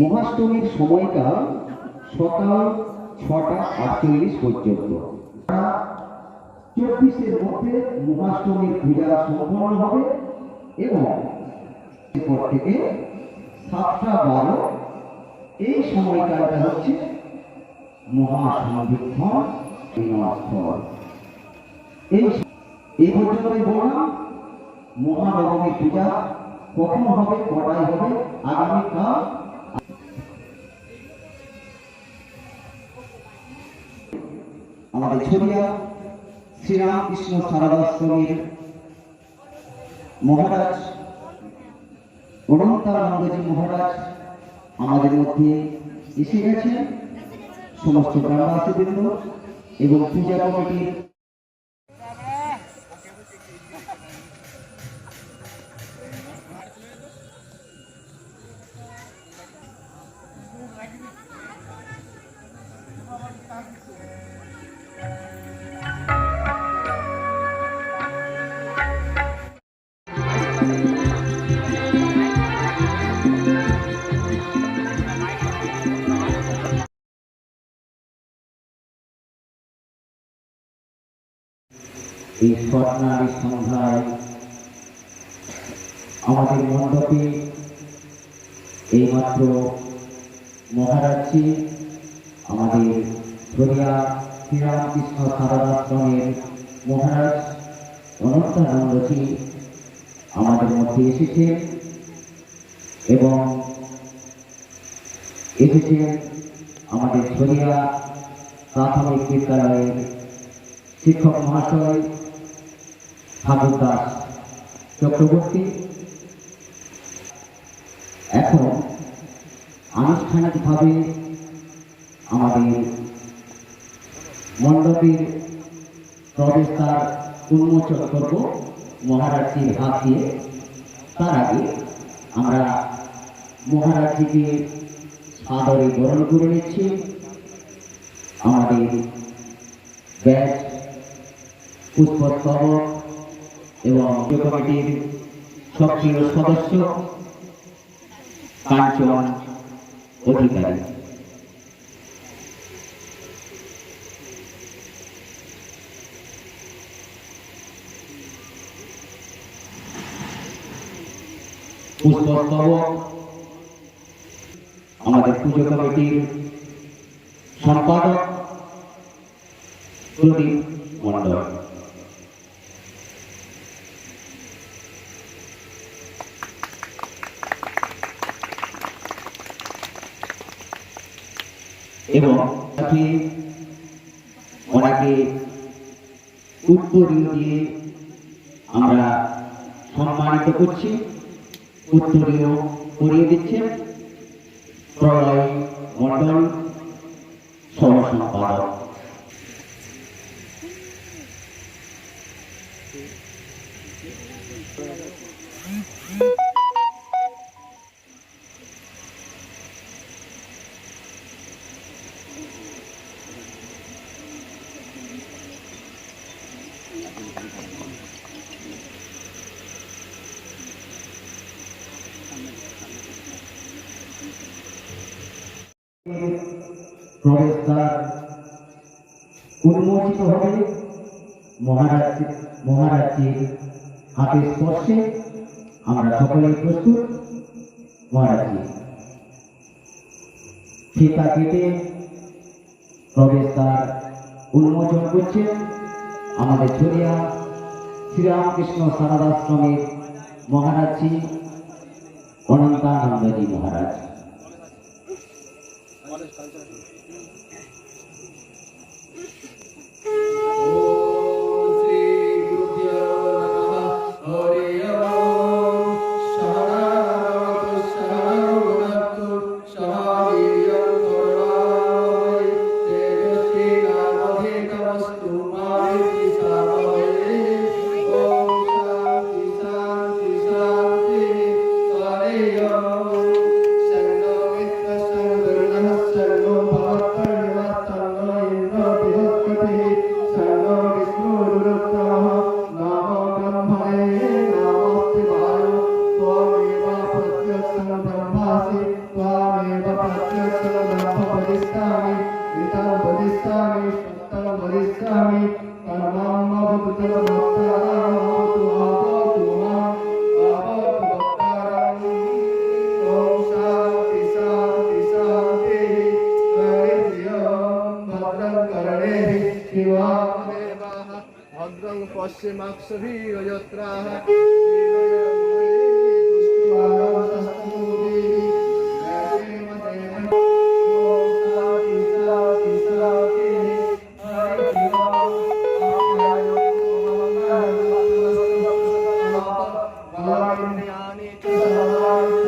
মহাষ্টমীর সময়টা সকাল ছটা আটচল্লিশ পর্যন্ত। চব্বিশের মধ্যে মহাষ্টমীর পূজা সম্পন্ন হবে এবং এরপর থেকে সাতটা বারো, এই সময়কালটা হচ্ছে মহাসমাধিক্ষণ এই পর্যন্তই বললাম, মহানবমী পূজা কখন হবে, কটায় হবে আগামীকাল আমাদের ছড়িয়া শ্রীরামকৃষ্ণ সারদাশ্রমের মহারাজ অনন্তানন্দজি মহারাজ আমাদের মধ্যে এসে গেছেন। সমস্ত গ্রামবাসীবৃন্দ এবং পূজা কমিটির এই স্বর্ণালী সন্ধ্যায় আমাদের মণ্ডপে এইমাত্র মহারাজজি, আমাদের ধরিয়া শ্রীরামকৃষ্ণ সারদাশ্রমের মহারাজ অনন্তানন্দজি আমাদের মধ্যে এসেছে এবং এসেছেন আমাদের ছড়িয়া প্রাথমিক বিদ্যালয়ের শিক্ষক মহাশয় ঠাকুর দাস চক্রবর্তী। এখন আনুষ্ঠানিকভাবে আমাদের মণ্ডপের প্রবেশদ্বার উন্মোচন করব। মহারাজজির হাত দিয়ে। তার আগে আমরা মহারাজজিকে সাদরে বরণ করে নিচ্ছি। আমাদের ব্যাচ পুষ্পস্তবক এবং কমিটির সক্রিয় সদস্য কাঞ্চন অধিকারী। আমাদের পুজো কমিটির সম্পাদক প্রদীপ মণ্ডল। এবং তাকে ওনাকে উত্তরীয় দিয়ে আমরা সম্মানিত করছি, উত্তরীয় করিয়ে দিচ্ছেন প্রলয় সহ সম্পাদক প্রবেশদ্বার হবে মহারাজ মহারাজের হাতের স্পর্শে আমরা সকলেই প্রস্তুত মহারাজজি ফিতা কেটে প্রবেশদ্বার উন্মোচন আমাদের ছড়িয়া শ্রীরামকৃষ্ণ সারদাশ্রমের মহারাজ। भद्रं कर्णेः coming to the heart.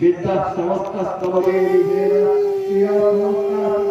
বিদ্যা সমস্ত শ্রিয়া নমস্কার অয়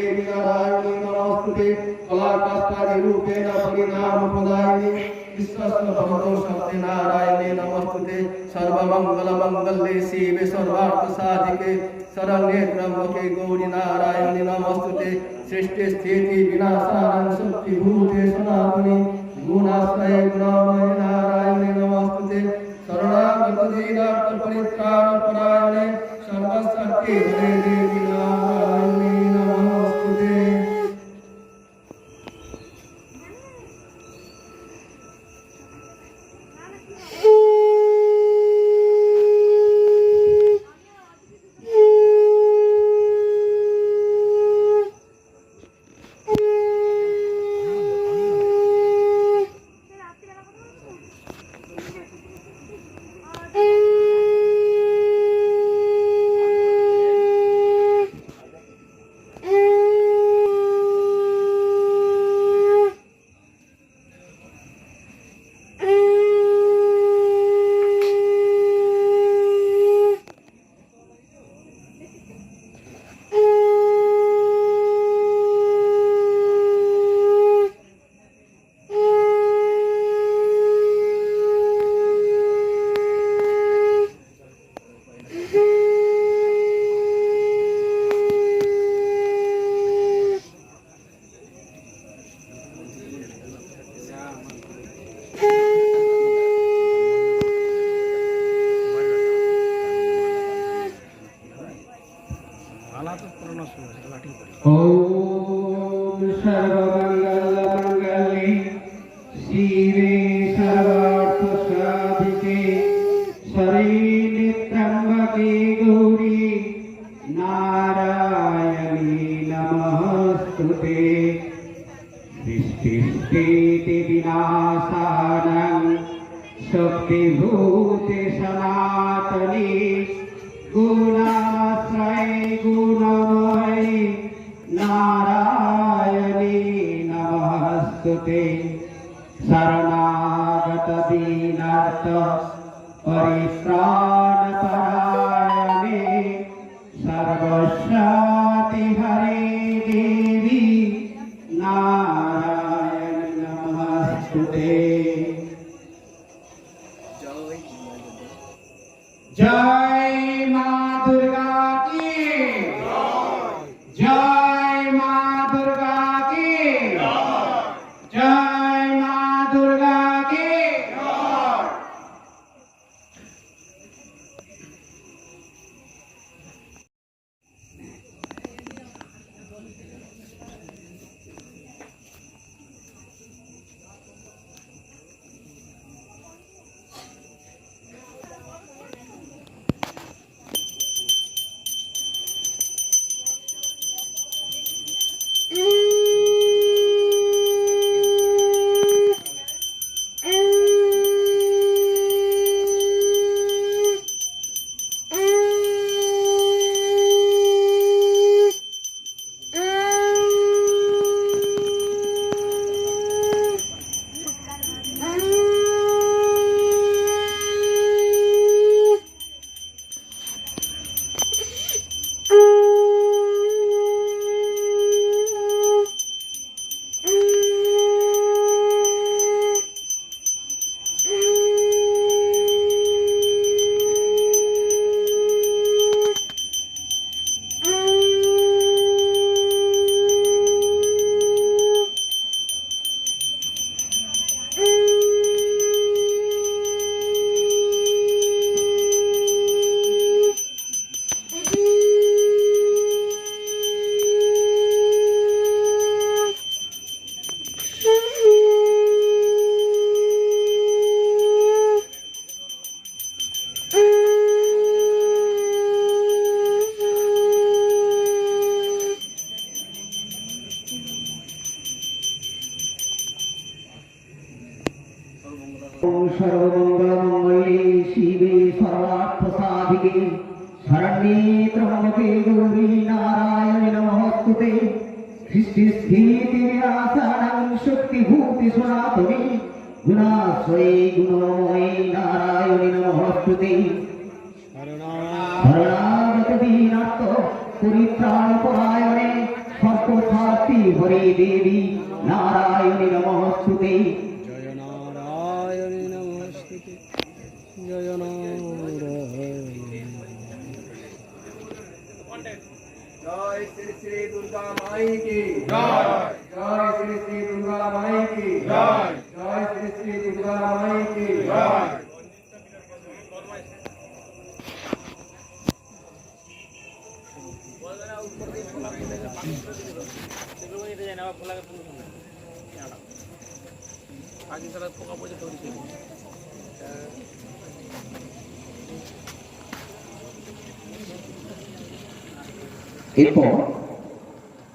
देवी नारायणी नमस्ते कलाकस्तारी रूपेण परिणामप्रदायिनी विश्वस्त भवतो सत्यनारायणे नमस्ते सर्वमङ्गलमङ्गले शिवे सर्वार्थसाधिके शरण्ये त्र्यम्बके गौरीनारायणे नमस्ते सृष्टि स्थिति विनाशानं शक्तिभूते सनातने गुणाश्रये गुणामये नारायणे नमस्ते शरणागतदीनार्थपरित्राणपरायणे सर्वशक्ति हरे देवी नारायणे सर्वदा शरणागत दीनार्थ परित्राणपरायणे सर्वशाति সর্বার্থসাধিকে শরণ্যে ত্রম্বকে গৌরী নারায়ণে নমস্তুতে সৃষ্টি স্থিতি বিনাশানাং শক্তিভূতি সনাতনে। গুণাশ্রয়ে গুণময়ে নারায়ণে নমস্তুতে শরণাগত দীনার্থ শ্রী দুর্গা মাই কি জয় জয় শ্রী শ্রী দুর্গা মাই কি জয় জয় শ্রী শ্রী দুর্গা মাই কি জয় এরপর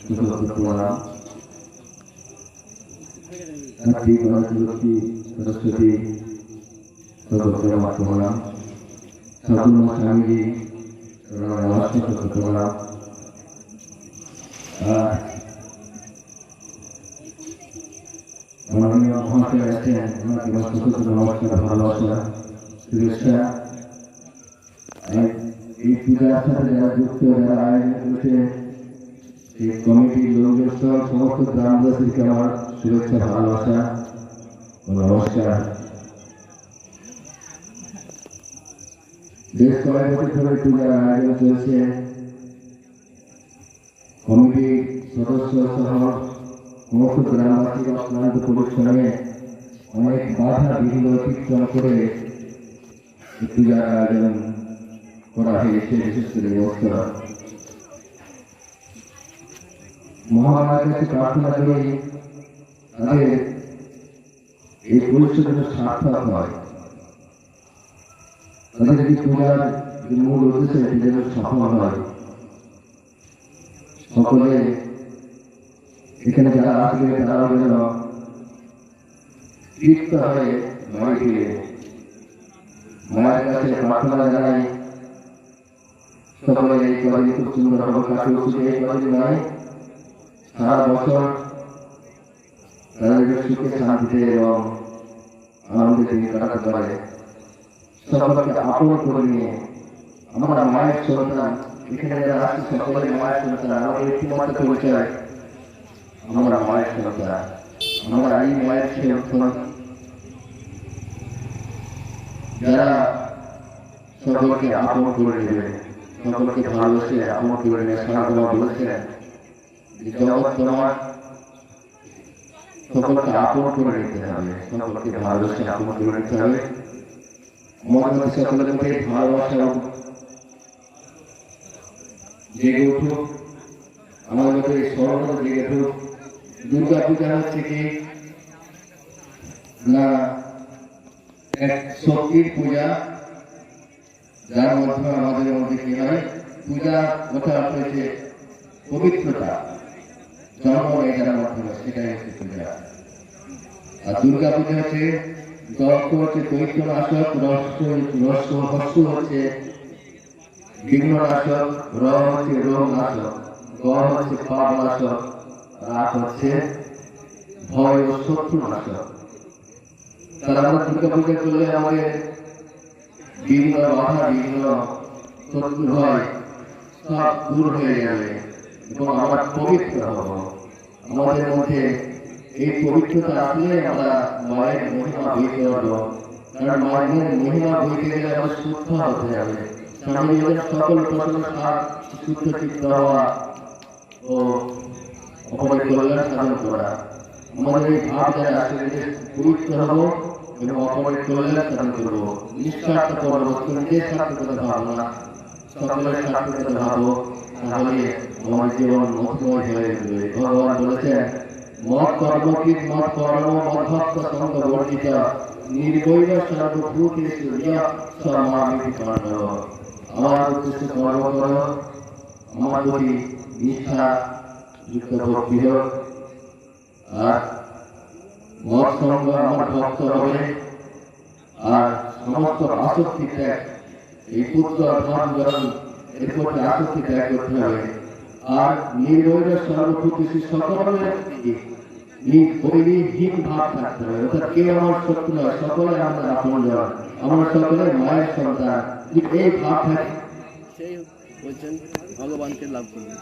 शिवे सर्वार्थसाधिके शरण्ये त्र्यम्बके गौरी नारायणी नमस्ते মহামারী আমার সুখী প্রণাম কার্তিক গণেশী সরস্বতী সর্বপ্রমা প্রণাম সগুণ স্বামীজি নমস্কার প্রণাম আর মাননীয় মহাশয় আছেন ওনাকে আমার সুখত নমস্কার ভালোবাসা শুভেচ্ছা আর এই পূজার সাথে যারা যুক্ত যারা আয়োজন করেছে সেই কমিটির লোকজন সহ সমস্ত গ্রামবাসীকে আমার শুভেচ্ছা, ভালোবাসা ও নমস্কার। বেশ কয়েক বছর ধরে পূজার আয়োজন চলছে। কমিটির সদস্য সহ সমস্ত গ্রামবাসী অক্লান্ত পরিশ্রমে অনেক বাধা বিঘ্ন অতিক্রম করে এই পূজার আয়োজন করা হয়েছে, বিশেষ করে এবছর মহামায়ের কাছে প্রার্থনা করি তাদের এই পরিশ্রম যেন সার্থক হয়। তাদের এই পূজার যে মূল উদ্দেশ্য, এটি যেন সফল হয়। সকলে এখানে যারা আসবে তারা যেন তৃপ্ত হয়ে বাড়ি ফিরে। মায়ের কাছে প্রার্থনা জানাই, সকলে এই কদিন খুব সুন্দর হবে কাছে উঠছে এই কদিন নয় সারা বছর তাদের সুখে শান্তিতে এবং আনন্দে দিন কাটাতে পারে। সকলকে আপন করে নিয়ে আমরা মায়ের সন্তান, এখানে যারা আছি সকলে মায়ের সন্তান, আমাদের একটিমাত্র পরিচয়, আমরা মায়ের সন্তান। আমরা এই মায়ের সন্তান। যারা সকলকে আপন করে নেবে, সকলকে ভালোবেসে আপন করে নেবে, সারা বলেছেন। যে জগৎ মধ্যে ভালোবাসা জেগে উঠুক, আমার মধ্যে দুর্গা পূজা হচ্ছে কি? না, এক শক্তির পূজা, যার মাধ্যমে আমাদের মধ্যে কি হয়? পূজা কথা হচ্ছে পবিত্রতা। নেই যার সেটাই আর দুর্গা হচ্ছে দক্ষ হচ্ছে দৈত্য নাশক রস রস হস্য হচ্ছে বিঘ্ন নাশক র হচ্ছে রোগ নাশক গ হচ্ছে পাপ নাশক রাগ ভয় ও শত্রু নাশক তারা আমরা দুর্গা করলে আমাদের বিঘ্ন বাধা বিঘ্ন শত্রু ভয় সব দূর হয়ে যাবে। এবং আমরা পবিত্র হব। আমাদের মধ্যে এই পবিত্রতা আসলে আমরা মায়ের মহিমা বইতে পারব কারণ মায়ের মহিমা বইতে গেলে আমরা শুদ্ধ হতে হবে। স্বামী নিজের সকল উপাসনা সার শুদ্ধ চিত্ত হওয়া ও অপরের কল্যাণ সাধন করা। আমাদের এই ভাব যারা আছে পবিত্র হব এবং অপরের কল্যাণ সাধন করব। নিঃস্বার্থ করব নিজের স্বার্থকতা ভাবো না সকলের স্বার্থকতা ভাবো তাহলে জীবন মতময় হয়ে যাবে ভগবান বলেছেন, মত কর্ম, মধ্যস্থ সঙ্গ বর্জিত নির্বৈর আমার উদ্দেশ্য কর্ম করো, আমার প্রতি নিষ্ঠা যুক্ত ভক্তি হোক। আর মত সঙ্গ আমার ভক্ত হবে। আর সমস্ত আসক্তি ত্যাগ এই পুত্র ধন এর প্রতি আসক্তি ত্যাগ করতে হবে। আর নির্বৈর সর্বপ্রতি সকলের হীন ভাব থাকতে হবে। অর্থাৎ কেউ আমার শত্রু নয় সকলে আমরা জন সকলে মায়ের সন্তান। এই ভাব থাকে, সেই ভগবানকে লাভ করবে।